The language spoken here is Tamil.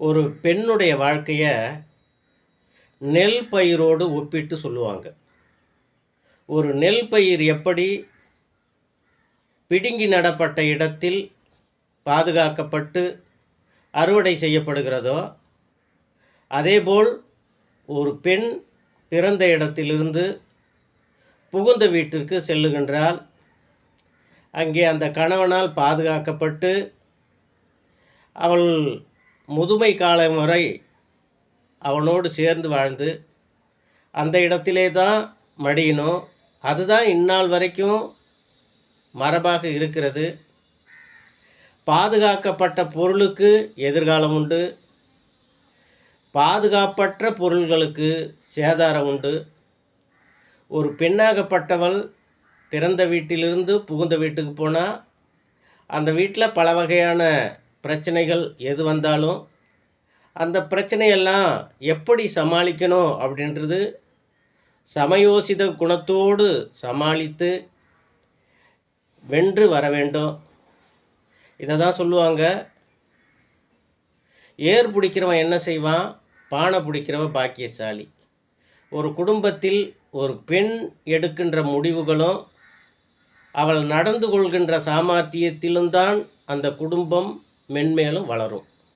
ஒரு பெண்ணுடைய வாழ்க்கையை நெல் பயிரோடு ஒப்பிட்டு சொல்லுவாங்க. ஒரு நெல் பயிர் எப்படி பிடுங்கி நடப்பட்ட இடத்தில் பாதுகாக்கப்பட்டு அறுவடை செய்யப்படுகிறதோ, அதேபோல் ஒரு பெண் பிறந்த இடத்திலிருந்து புகுந்த வீட்டிற்கு செல்லுகின்றால் அங்கே அந்த கணவனால் பாதுகாக்கப்பட்டு, அவள் முதுமை காலம் வரை அவனோடு சேர்ந்து வாழ்ந்து, அந்த இடத்திலே தான் மடியணும். அதுதான் இந்நாள் வரைக்கும் மரபாக இருக்கிறது. பாதுகாக்கப்பட்ட பொருளுக்கு எதிர்காலம் உண்டு. பாதுகாப்பற்ற பொருள்களுக்கு சேதாரம் உண்டு. ஒரு பெண்ணாகப்பட்டவள் பிறந்த வீட்டிலிருந்து புகுந்த வீட்டுக்கு போனால் அந்த வீட்டில் பல வகையான பிரச்சனைகள் எது வந்தாலும், அந்த பிரச்சனையெல்லாம் எப்படி சமாளிக்கணும் அப்படின்றது சமயோசித குணத்தோடு சமாளித்து வென்று வர வேண்டும். இதை தான் சொல்லுவாங்க. ஏர் பிடிக்கிறவன் என்ன செய்வான்? பானை பிடிக்கிறவன் பாக்கியசாலி. ஒரு குடும்பத்தில் ஒரு பெண் எடுக்கின்ற முடிவுகளும், அவள் நடந்து கொள்கின்ற சாமர்த்தியத்திலும் தான் அந்த குடும்பம் மென்மேலும் வளரும்.